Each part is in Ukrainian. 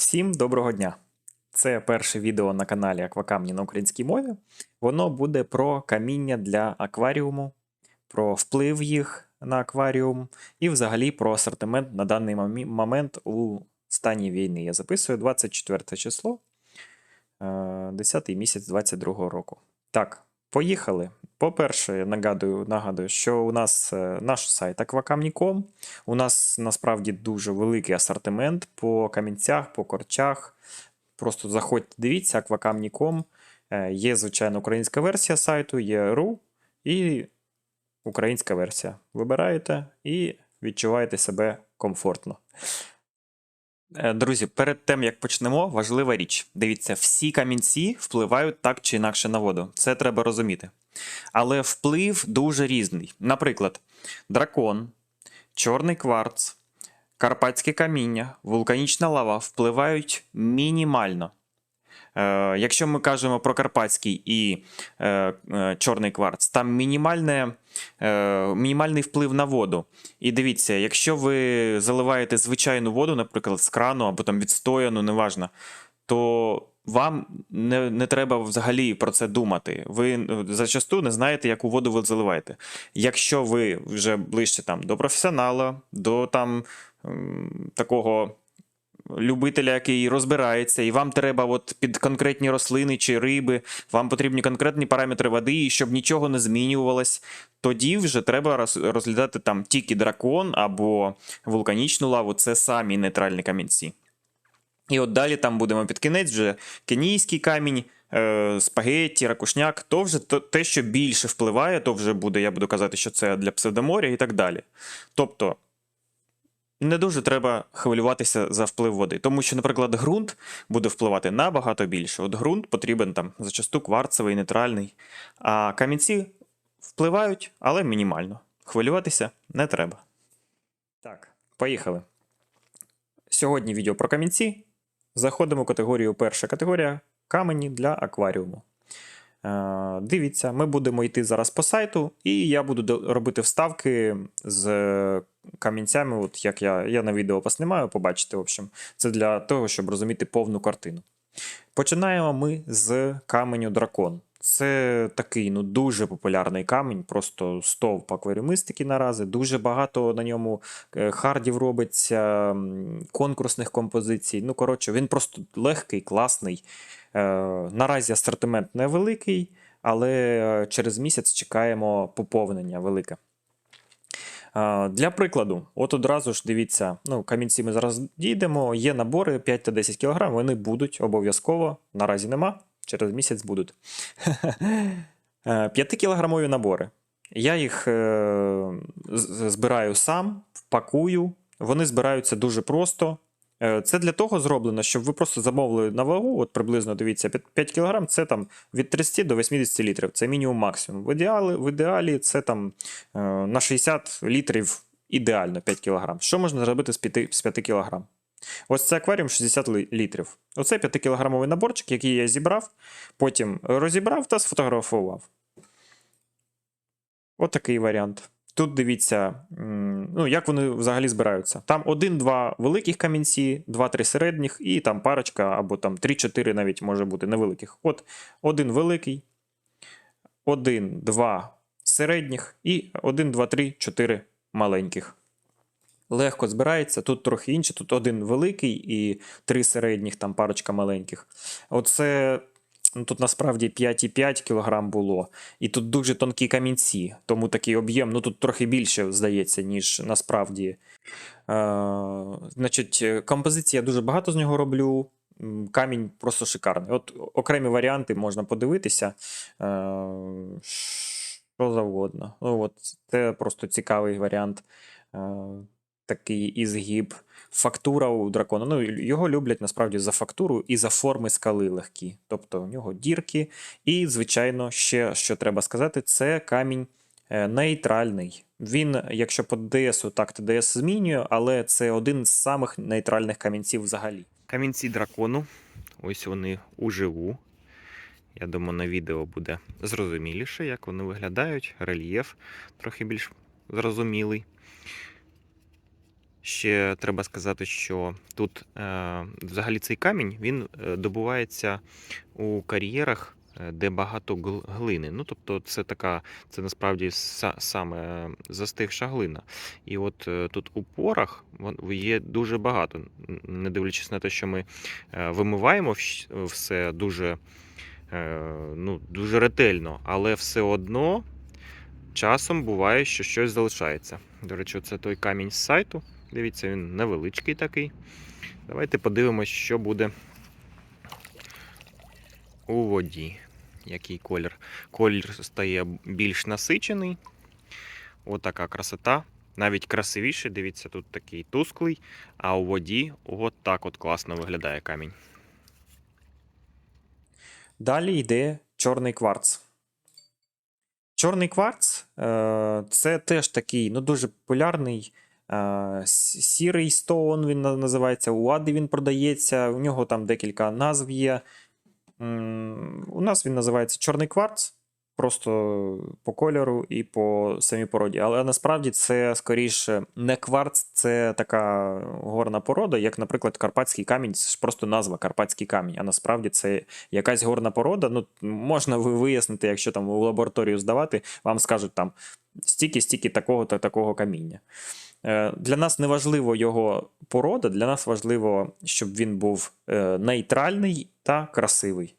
Всім доброго дня! Це перше відео на каналі Аквакамні на українській мові. Воно буде про каміння для акваріуму, про вплив їх на акваріум і взагалі про асортимент на даний момент у стані війни. Я записую 24 число, 10 місяць 22 року. Так, поїхали. По-перше, нагадую, нагадую, що у нас е, наш сайт Aquacamni.com. У нас насправді дуже великий асортимент по камінцях, по корчах. Просто заходьте, дивіться, Aquacamni.com. Е, Є, звичайно, українська версія сайту, є RU і українська версія. Вибираєте і відчуваєте себе комфортно. Е, Друзі, перед тим як почнемо, важлива річ. Дивіться, всі камінці впливають так чи інакше на воду. Це треба розуміти. Але вплив дуже різний. Наприклад, дракон, чорний кварц, карпатське каміння, вулканічна лава впливають мінімально. Е, якщо ми кажемо про карпатський і е, чорний кварц, там мінімальне, мінімальний вплив на воду. І дивіться, якщо ви заливаєте звичайну воду, наприклад, з крану або там відстояну, неважно, то вам не, не треба взагалі про це думати. Ви е, зачасту не знаєте, яку воду ви заливаєте. Якщо ви вже ближче там, до професіонала, до там такого любителя, який розбирається, і вам треба от під конкретні рослини чи риби, вам потрібні конкретні параметри води, і щоб нічого не змінювалось, тоді вже треба розглядати там тільки дракон або вулканічну лаву, це самі нейтральні камінці. І от далі там будемо під кінець вже кенійський камінь, е, спагетті, ракушняк, то вже те, що більше впливає, то вже буде, я буду казати, що це для псевдоморя і так далі. Тобто не дуже треба хвилюватися за вплив води, тому що, наприклад, ґрунт буде впливати набагато більше. От ґрунт потрібен там зачасту кварцевий, нейтральний, а камінці впливають, але мінімально. Хвилюватися не треба. Так, поїхали. Сьогодні відео про камінці. Заходимо в категорію перша категорія камені для акваріуму. Е, Дивіться, ми будемо йти зараз по сайту, і я буду робити вставки з камінцями, от як я, я на відео поснімаю, побачите, в общем. Це для того, щоб розуміти повну картину. Починаємо ми з каменю дракон. Це такий ну, дуже популярний камінь, просто стовп акваріумистики наразі. Дуже багато на ньому е, хардів робиться, конкурсних композицій. Ну, коротше, він просто легкий, класний. Е, Наразі асортимент невеликий, але е, через місяць чекаємо поповнення велике. Для прикладу, от одразу ж дивіться, ну, камінці ми зараз дійдемо, є набори 5 та 10 кг, вони будуть обов'язково. Наразі нема, через місяць будуть. 5-кілограмові набори. Я їх е, збираю сам, пакую. Вони збираються дуже просто. Е, Це для того зроблено, щоб ви просто замовили на вагу, от приблизно дивіться, 5 кг це там від 30 до 80 літрів. Це мінімум максимум. В ідеалі, в ідеалі це там е, на 60 літрів ідеально 5 кг. Що можна зробити з 5, з 5 кг? Ось це акваріум 60 літрів. Оце 5-кілограмовий наборчик, який я зібрав, потім розібрав та сфотографував. Отакий варіант. Тут дивіться, ну, як вони взагалі збираються. Там один-два великих камінці, два-три середніх, і там парочка, або там 3-4 навіть може бути невеликих. От один великий, один, два середніх і один, два, три, чотири маленьких. Легко збирається. Тут трохи інше. Тут один великий і три середніх, там парочка маленьких. Оце ну, тут насправді 5,5 кг було. І тут дуже тонкі камінці, тому такий об'єм, ну тут трохи більше, здається, ніж насправді. Е, значить, е, композиції я дуже багато з нього роблю. Камінь просто шикарний. От окремі варіанти можна подивитися. Е, що завгодно. Ну, от, це просто цікавий варіант. Е, такий ізгиб. Фактура у дракона. Ну, його люблять насправді за фактуру і за форми скали легкі. Тобто у нього дірки. І, звичайно, ще що треба сказати, це камінь е, нейтральний. Він, якщо по ДСу, так ТДС змінює, але це один з самих нейтральних камінців взагалі. Камінці дракону. Ось вони уживу. Я думаю, на відео буде зрозуміліше, як вони виглядають. Рельєф трохи більш зрозумілий. Ще треба сказати, що тут е, взагалі цей камінь він е, добувається у кар'єрах, е, де багато гл- глини. Ну, тобто, це така, це насправді саме застигша глина. І от тут у порах є дуже багато, не дивлячись на те, що ми вимиваємо все дуже, ну, дуже ретельно, але все одно часом буває, що щось залишається. До речі, це той камінь з сайту. Дивіться, він невеличкий такий. Давайте подивимось, що буде у воді. Який колір. Колір стає більш насичений. Отака красота. Навіть красивіше, дивіться, тут такий тусклий, а у воді от от класно виглядає камінь. Далі йде чорний кварц. Чорний кварц е, це теж такий ну, дуже популярний сірий стоун, він називається. У Ади він продається, у нього там декілька назв є. У нас він називається чорний кварц, просто по кольору і по самій породі. Але насправді це скоріше не кварц, це така горна порода, як, наприклад, карпатський камінь. Це ж просто назва карпатський камінь. А насправді це якась горна порода. Ну, можна ви вияснити, якщо там у лабораторію здавати, вам скажуть там стільки-стільки такого та такого каміння. Е, Для нас не важливо його порода, для нас важливо, щоб він був е, нейтральний та красивий.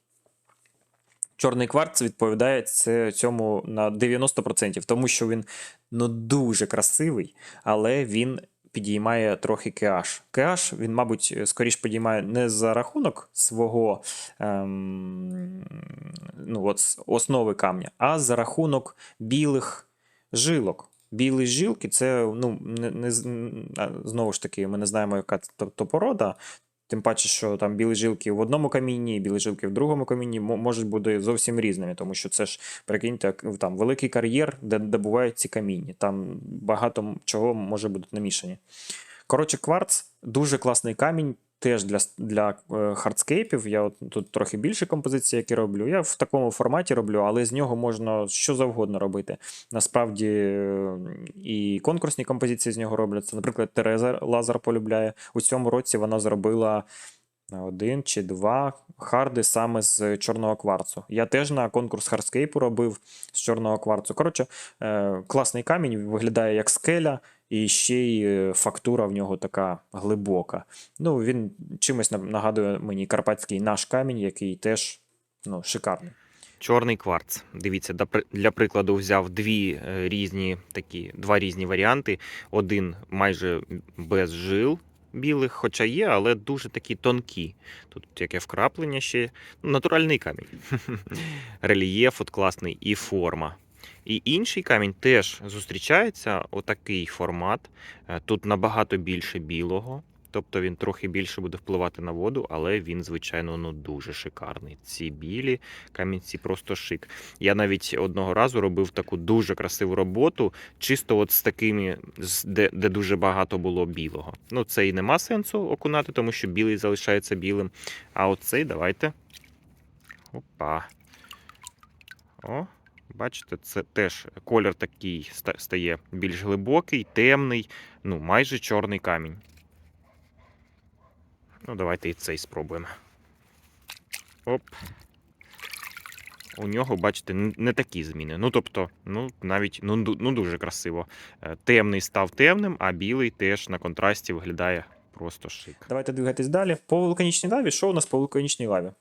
Чорний кварц відповідає цьому на 90%, тому що він ну, дуже красивий, але він підіймає трохи KH. KH він, мабуть, скоріш підіймає не за рахунок свого ем, ну, от, основи камня, а за рахунок білих жилок. Білі жилки це ну, не, не, знову ж таки, ми не знаємо, яка то- порода. Тим паче, що там білі жилки в одному камінні, білі жилки в другому камінні можуть бути зовсім різними, тому що це ж, прикиньте, там великий кар'єр, де добувають ці каміння. Там багато чого може бути намішані. Коротше, кварц дуже класний камінь. Теж для, для е, хардскейпів. Я от тут трохи більше композицій, які роблю. Я в такому форматі роблю, але з нього можна що завгодно робити. Насправді е, і конкурсні композиції з нього робляться. Наприклад, Тереза Лазар полюбляє. У цьому році вона зробила один чи два харди саме з чорного кварцу. Я теж на конкурс хардскейпу робив з чорного кварцу. Коротше, е, класний камінь, виглядає як скеля, і ще й е, фактура в нього така глибока. Ну, він чимось на- нагадує мені карпатський наш камінь, який теж ну, шикарний. Чорний кварц. Дивіться, для прикладу взяв дві е, різні такі, два різні варіанти. Один майже без жил білих, хоча є, але дуже такі тонкі. Тут яке вкраплення ще. Натуральний камінь. Рельєф от класний і форма. І інший камінь теж зустрічається отакий формат. Е, Тут набагато більше білого. Тобто він трохи більше буде впливати на воду, але він, звичайно, ну дуже шикарний. Ці білі камінці просто шик. Я навіть одного разу робив таку дуже красиву роботу, чисто от з такими, де, де дуже багато було білого. Ну, це і нема сенсу окунати, тому що білий залишається білим. А оцей давайте. Опа. О, бачите, це теж колір такий стає більш глибокий, темний, ну, майже чорний камінь. Ну, давайте і цей спробуємо. Оп. У нього, бачите, не такі зміни. Ну, тобто, ну, навіть ну, ну, дуже красиво. Е, Темний став темним, а білий теж на контрасті виглядає просто шик. Давайте двигатись далі. По вулканічній лаві, що у нас по вулканічній лаві?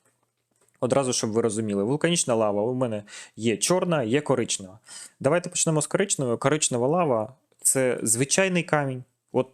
Одразу, щоб ви розуміли, вулканічна лава у мене є чорна, є коричнева. Давайте почнемо з коричневої. Коричнева лава це звичайний камінь. От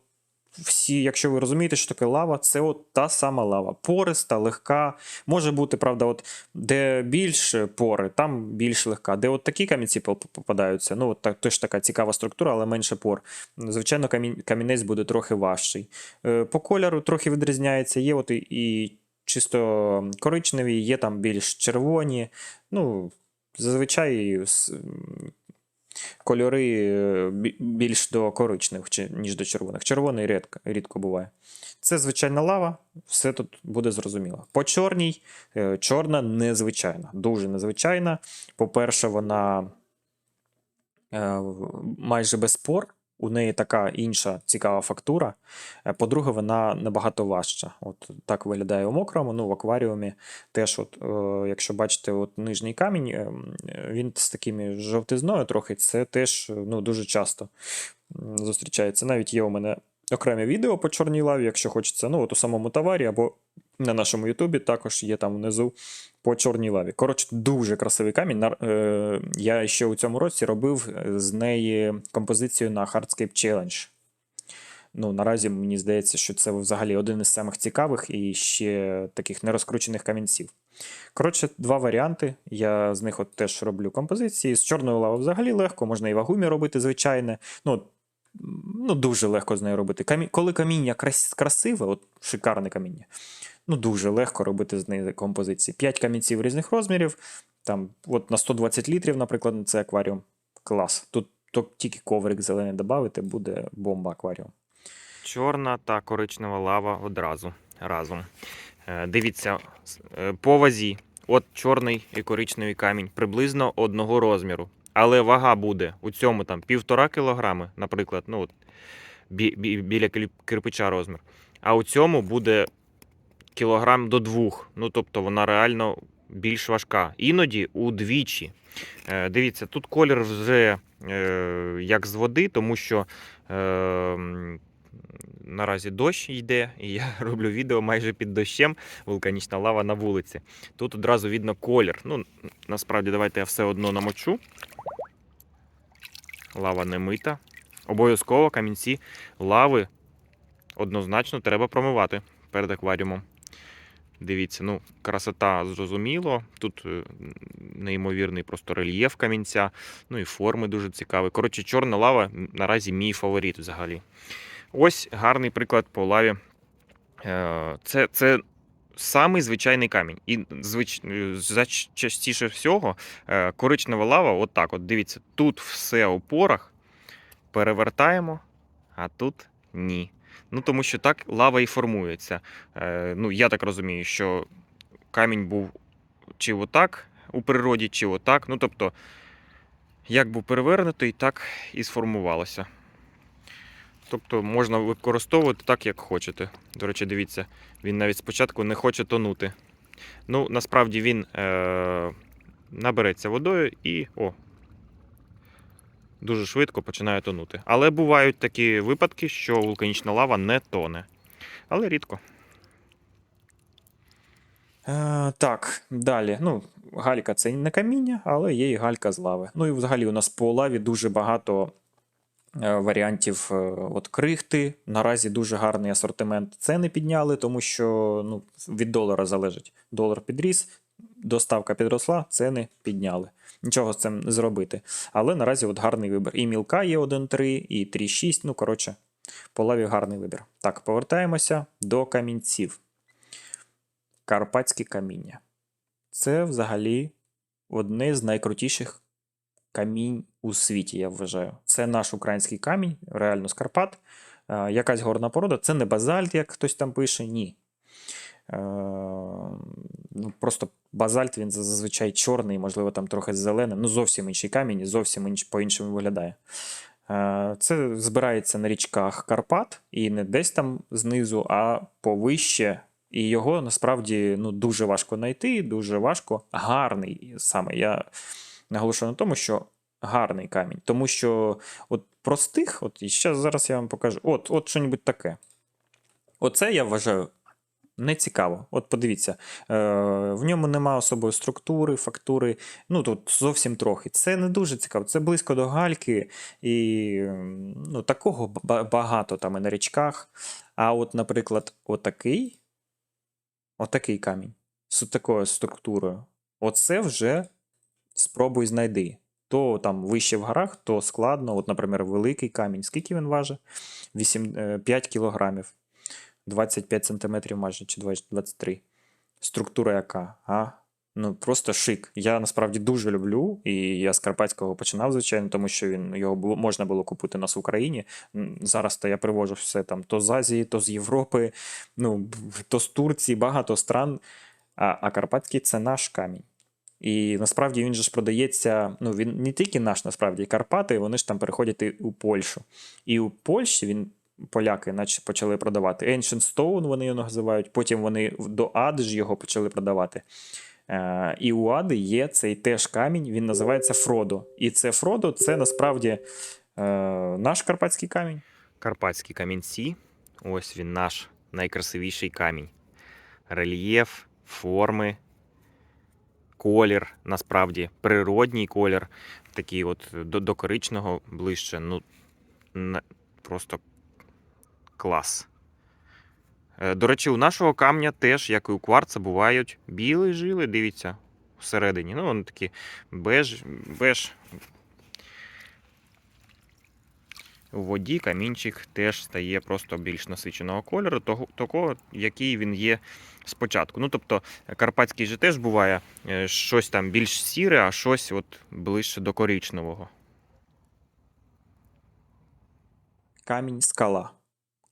всі, якщо ви розумієте, що таке лава, це от та сама лава. Пориста, легка. Може бути, правда, от де більше пори, там більш легка. Де от такі камінці попадаються, ну от теж така цікава структура, але менше пор. Звичайно, камінь, камінець буде трохи важчий. Е, По кольору трохи відрізняється. Є от і чисто коричневі, є там більш червоні. Ну, зазвичай кольори е, більш до коричневих, ніж до червоних. Червоний рідко, рідко буває. Це звичайна лава, все тут буде зрозуміло. По чорній, е, чорна незвичайна, дуже незвичайна. По-перше, вона е, майже без пор. У неї така інша цікава фактура. Е, По-друге, вона набагато важча. От так виглядає у мокрому, ну в акваріумі теж, от, е, якщо бачите, от нижній камінь, е, він з такими жовтизною трохи, це теж е, ну, дуже часто зустрічається. Навіть є у мене окреме відео по чорній лаві, якщо хочеться, ну от у самому товарі або на нашому Ютубі також є там внизу по чорній лаві. Коротше, дуже красивий камінь. Е, Я ще у цьому році робив е, з неї композицію на Hardscape Challenge. Ну, наразі мені здається, що це взагалі один із самих цікавих і ще таких нерозкручених камінців. Коротше, два варіанти. Я з них от теж роблю композиції. З чорною лавою взагалі легко, можна і вагумі робити звичайне. Ну, ну дуже легко з нею робити. Камі... Коли каміння крас... красиве, от шикарне каміння, ну дуже легко робити з неї композиції. П'ять камінців різних розмірів. Там, от на 120 літрів, наприклад, на це акваріум. Клас. Тут тільки коврик зелений додати, буде бомба акваріум. Чорна та коричнева лава одразу разом. Е, Дивіться, е, по вазі. От чорний і коричневий камінь приблизно одного розміру. Але вага буде у цьому там півтора кілограми, наприклад, ну от бі- бі- біля кирпича розмір. А у цьому буде кілограм до двох. Ну тобто вона реально більш важка. Іноді удвічі. Е, Дивіться, тут колір вже е, як з води, тому що е, наразі дощ йде, і я роблю відео майже під дощем, вулканічна лава на вулиці. Тут одразу видно колір. Ну, насправді, давайте я все одно намочу. Лава не мита. Обов'язково камінці лави однозначно треба промивати перед акваріумом. Дивіться, ну, красота зрозуміло. Тут е, неймовірний просто рельєф камінця, ну і форми дуже цікаві. Коротше, чорна лава наразі мій фаворит взагалі. Ось гарний приклад по лаві. Е, Це, це самий звичайний камінь. І звич... е, частіше всього е, коричнева лава, от так от, дивіться, тут все у порах перевертаємо, а тут ні. Ну, тому що так лава і формується. Ну, я так розумію, що камінь був чи отак у природі, чи отак. Ну, тобто, як був перевернутий, так і сформувалося. Тобто можна використовувати так, як хочете. До речі, дивіться, він навіть спочатку не хоче тонути. Ну, насправді він е- набереться водою і. О, дуже швидко починає тонути. Але бувають такі випадки, що вулканічна лава не тоне. Але рідко. Е, так, далі. Ну, галька це не каміння, але є і галька з лави. Ну і взагалі у нас по лаві дуже багато варіантів е, от крихти. Наразі дуже гарний асортимент. Ціни підняли, тому що ну, від долара залежить. Долар підріс, доставка підросла, ціни підняли. Нічого з цим не зробити. Але наразі от гарний вибір. І мілка є 1.3, і 3.6. Ну, коротше, по лаві гарний вибір. Так, повертаємося до камінців. Карпатське каміння. Це взагалі одне з найкрутіших камінь у світі, я вважаю. Це наш український камінь, реально з Карпат. Е, якась горна порода. Це не базальт, як хтось там пише, ні. Е, ну, просто базальт він зазвичай чорний, можливо, там трохи з зеленим. Ну, зовсім інший камінь, зовсім інш, по-іншому виглядає. Е, Це збирається на річках Карпат, і не десь там знизу, а повище. І його насправді ну, дуже важко знайти, дуже важко. Гарний саме. Я наголошую на тому, що гарний камінь. Тому що от простих, от і ще зараз я вам покажу. От, от що-небудь таке. Оце я вважаю не цікаво. От подивіться, е, в ньому нема особої структури, фактури. Ну тут зовсім трохи. Це не дуже цікаво. Це близько до гальки, і ну, такого багато там і на річках. А от, наприклад, отакий, отакий камінь з такою структурою. Оце вже спробуй знайди. То там вище в горах, то складно. От, наприклад, великий камінь. Скільки він важить? 8, е, 5 кілограмів. 25 сантиметрів майже, чи 23. Структура яка? А? Ну, просто шик. Я насправді дуже люблю, і я з Карпатського починав, звичайно, тому що він його було, можна було купити нас в Україні. Зараз то я привожу все там то з Азії, то з Європи, ну, то з Турції, багато стран. А, а Карпатський це наш камінь. І насправді він же ж продається. Ну, він не тільки наш, насправді, і Карпати, вони ж там переходять і у Польщу. І у Польщі він. Поляки наче почали продавати. Ancient Stone вони його називають, потім вони до Ади ж його почали продавати. Е, і у Ади є цей теж камінь, він називається Фродо. І це Фродо це насправді е, наш карпатський камінь. Карпатські камінці. Ось він наш найкрасивіший камінь. Рельєф, форми, колір, насправді, природній колір, такий от до, до коричного ближче. Ну, просто клас. Е, До речі, у нашого камня теж, як і у кварца, бувають білі жили, дивіться, всередині. Ну, вони такі беж, беж. У воді камінчик теж стає просто більш насиченого кольору, того, такого, який він є спочатку. Ну, тобто, карпатський же теж буває е, щось там більш сіре, а щось от ближче до коричневого. Камінь скала.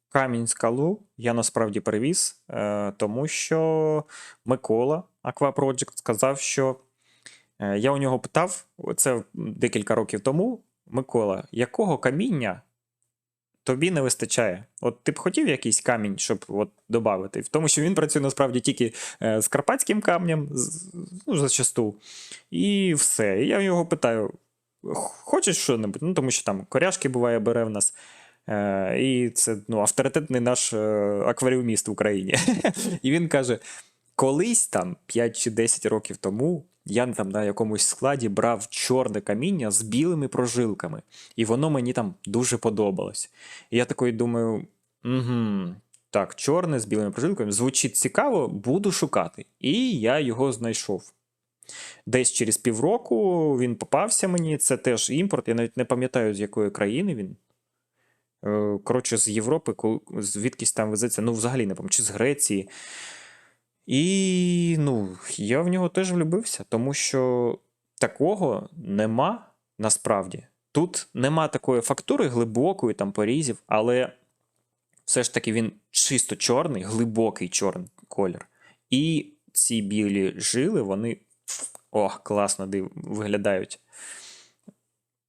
Камінь скалу я насправді привіз, е, тому що Микола Aqua Project сказав, що е, я у нього питав, це декілька років тому. Микола, якого каміння тобі не вистачає? От ти б хотів якийсь камінь, щоб от додати? Тому що він працює насправді тільки е, з карпатським камнем, ну, зачасту, і все. І я його питаю: хочеш що-небудь? Ну, тому що там коряшки буває, бере в нас. Е, і це ну, авторитетний наш е, акваріуміст в Україні. і він каже: колись там 5 чи 10 років тому я там на якомусь складі брав чорне каміння з білими прожилками, і воно мені там дуже подобалось. І я такий думаю: угу, так, чорне з білими прожилками звучить цікаво, буду шукати. І я його знайшов. Десь через півроку він попався мені. Це теж імпорт. Я навіть не пам'ятаю, з якої країни він. Е, Коротше, з Європи, звідкись там везеться, ну, взагалі не пам'ятаю, чи з Греції. І ну, я в нього теж влюбився, тому що такого нема насправді. Тут нема такої фактури глибокої, там порізів, але все ж таки він чисто чорний, глибокий чорний колір. І ці білі жили, вони о, класно див... виглядають.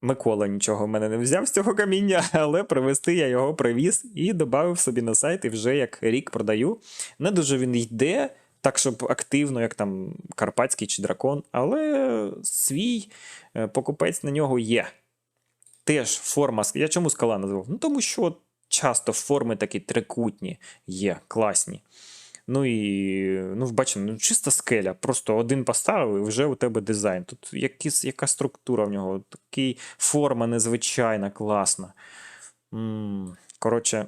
Микола нічого в мене не взяв з цього каміння, але привезти я його привіз і додав собі на сайт, і вже як рік продаю. Не дуже він йде, так щоб активно, як там Карпатський чи дракон, але свій е, покупець на нього є. Теж форма. Я чому скала назвав? Ну тому що часто форми такі трикутні є, класні. Ну і ну, бачимо, ну, чиста скеля. Просто один поставив, і вже у тебе дизайн. Тут якісь, яка структура в нього, такий форма незвичайна, класна. Коротше,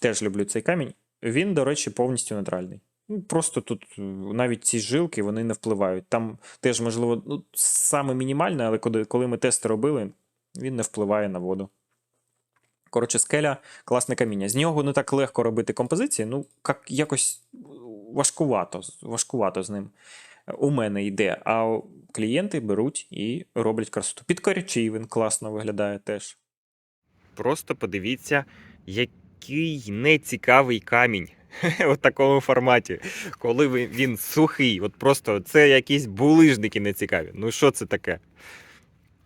теж люблю цей камінь. Він, до речі, повністю нейтральний. Ну, Просто тут е, навіть ці жилки вони не впливають. Там теж, можливо, ну, саме мінімальне, але коли, ми тести робили, він не впливає на воду. Коротше, скеля класне каміння. З нього не так легко робити композиції, ну, як, якось важкувато, важкувато з ним. У мене йде, а клієнти беруть і роблять красоту. Під корячі він класно виглядає теж. Просто подивіться, який нецікавий камінь. У такому форматі. Коли він сухий, от просто це якісь булижники нецікаві. Ну що це таке?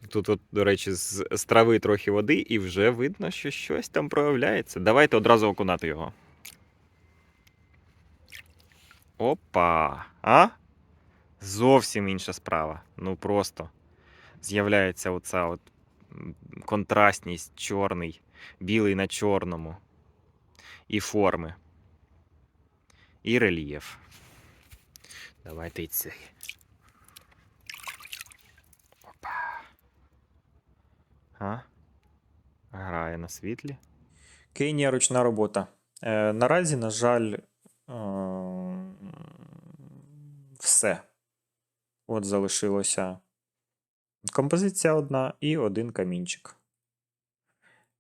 Тут, от, до речі, з, з трави трохи води, і вже видно, що щось там проявляється. Давайте одразу окунати його. Опа! А? Зовсім інша справа. Ну просто з'являється оця от контрастність, чорний, білий на чорному. І форми. І рельєф. Давайте і цей. Опа. А? Грає на світлі. Кейнія ручна робота. Е, наразі, на жаль, е, все. От залишилося композиція одна і один камінчик.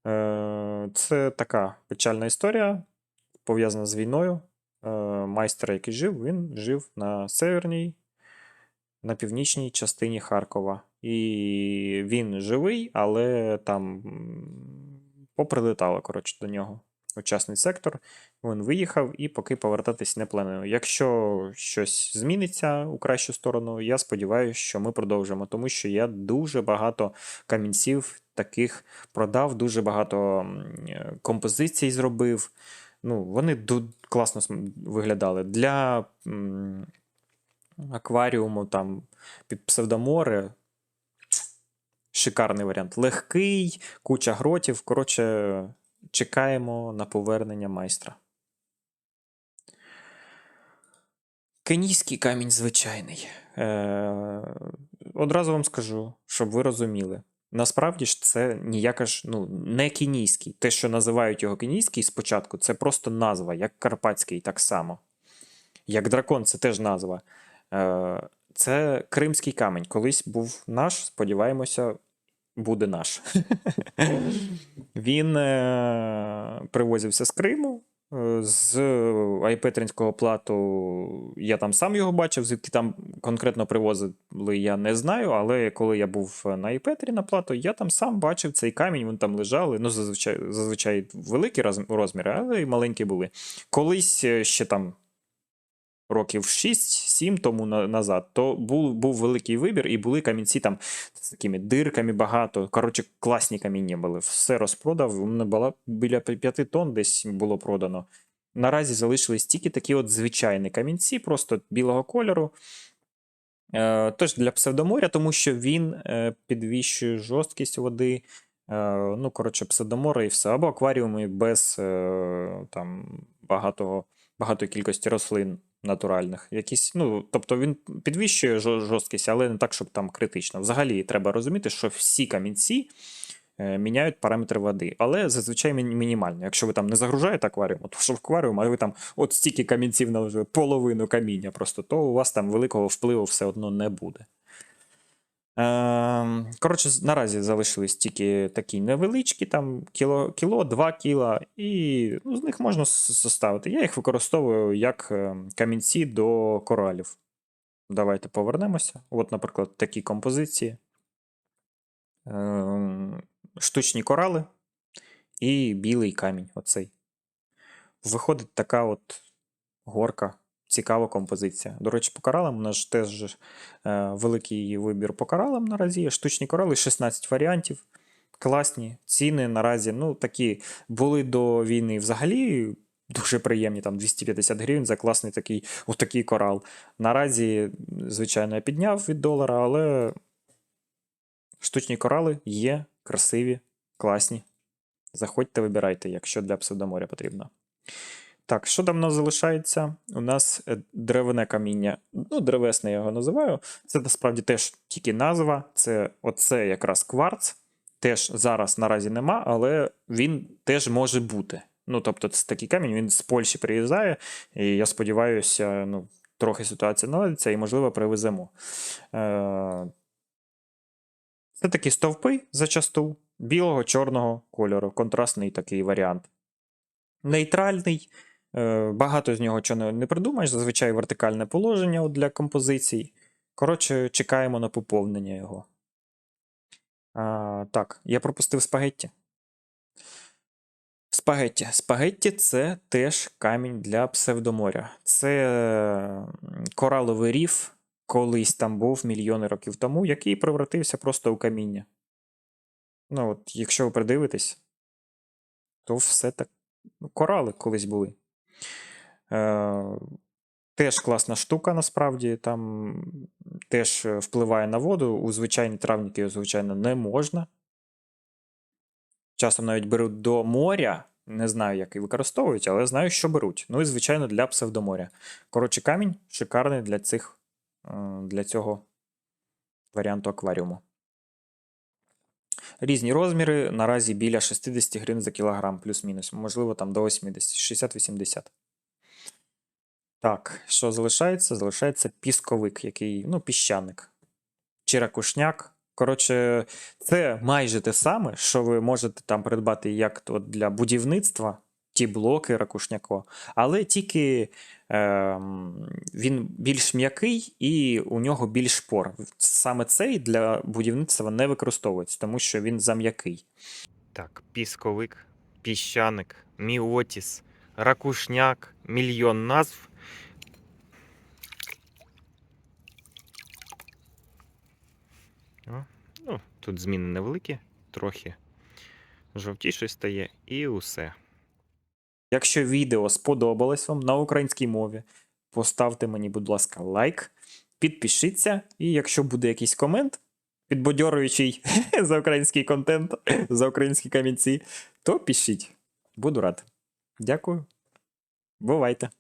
Е, це така печальна історія, пов'язана з війною. Е, майстер, який жив, він жив на северній, на північній частині Харкова. І він живий, але там поприлетало, коротше, до нього. учасний сектор. Він виїхав і поки повертатись не планую. Якщо щось зміниться у кращу сторону, я сподіваюся, що ми продовжимо, тому що я дуже багато камінців таких продав, дуже багато композицій зробив. Ну, вони класно виглядали. Для акваріуму там під псевдоморе. Шикарний варіант. Легкий, куча гротів. Коротше, чекаємо на повернення майстра. Кенійський камінь звичайний. Е, одразу вам скажу, щоб ви розуміли. Насправді ж це ніяка ж ну, не кенійський. Те, що називають його кенійський спочатку, це просто назва, як карпатський, так само. Як дракон, це теж назва. Е, це кримський камінь. Колись був наш, сподіваємося, буде наш. Він е, привозився з Криму. Е, З Айпетринського плату я там сам його бачив, звідки там конкретно привозили, я не знаю. Але коли я був на Айпетрі на плату, я там сам бачив цей камінь, вони там лежали. Ну, зазвичай, зазвичай великі розміри, але й маленькі були. Колись е, ще там років 6-7 тому на- назад, то був, був великий вибір, і були камінці там з такими дирками багато. Коротше, класні каміння були. Все розпродав. У мене була біля 5 тонн десь було продано. Наразі залишились тільки такі от звичайні камінці, просто білого кольору. Е, Теж для псевдоморя, тому що він е, підвищує жорсткість води. Е, ну, коротше, псевдомори і все. Або акваріуми без е, там, багатого, багатої кількості рослин натуральних. Якісь, ну, тобто він підвищує жорсткість, але не так, щоб там критично. Взагалі треба розуміти, що всі камінці е, міняють параметри води, але зазвичай мінімально. Якщо ви там не загружаєте акваріум, то що в акваріум, а ви там от стільки камінців наложили, половину каміння просто, то у вас там великого впливу все одно не буде. Ем, Коротше, наразі залишились тільки такі невеличкі, там кіло, кіло 2 кіла, і ну, з них можна составити. Я їх використовую як е, камінці до коралів. Давайте повернемося. От, наприклад, такі композиції. Ем, Штучні корали і білий камінь. Оцей. Виходить така от горка. Цікава композиція. До речі, по коралам у нас ж теж е, великий вибір по коралам наразі. Штучні корали, 16 варіантів. Класні. Ціни наразі, ну, такі були до війни взагалі дуже приємні, там 250 гривень за класний такий, отакий корал. Наразі, звичайно, я підняв від долара, але штучні корали є, красиві, класні. Заходьте, вибирайте, якщо для псевдоморя потрібно. Так, що нас залишається? У нас е, деревне каміння. Ну, древесне я його називаю. Це насправді теж тільки назва. Це оце якраз кварц. Теж зараз наразі нема, але він теж може бути. Ну, тобто, це такий камінь, він з Польщі приїжджає, і я сподіваюся, ну, трохи ситуація наладиться і, можливо, привеземо. Е- Це такі стовпи зачасту білого, чорного кольору. Контрастний такий варіант. Нейтральний. Е, Багато з нього чого не- придумаєш, зазвичай вертикальне положення для композицій. Коротше, чекаємо на поповнення його. А, так, я пропустив спагетті. Спагетті. Спагетті це теж камінь для псевдоморя. Це кораловий ріф, колись там був мільйони років тому, який превратився просто у каміння. Ну, от, якщо ви придивитесь, то все так. ну, Корали колись були. Е, теж класна штука, насправді. Там теж е, впливає на воду. У звичайні травники, звичайно, не можна. Часом навіть беруть до моря. Не знаю, як і використовують, але знаю, що беруть. Ну і, звичайно, для псевдоморя. Коротше, камінь шикарний для цих, е, для цього варіанту акваріуму. Різні розміри, наразі біля 60 гривень за кілограм, плюс-мінус, можливо, там до 80, 60-80. Так, що залишається? Залишається пісковик, який, ну, піщаник. Чи ракушняк. Коротше, це майже те саме, що ви можете там придбати як -то для будівництва, ті блоки ракушняко, але тільки ем, він більш м'який і у нього більш пор. Саме цей для будівництва не використовується, тому що він зам'який. Так, пісковик, піщаник. міотіс, ракушняк, мільйон назв. Ну, тут зміни невеликі, трохи жовтіше стає, і усе. Якщо відео сподобалось вам на українській мові, поставте мені, будь ласка, лайк, підпишіться, і якщо буде якийсь комент, підбодьорюючий за український контент, за українські камінці, то пишіть. Буду рад. Дякую. Бувайте.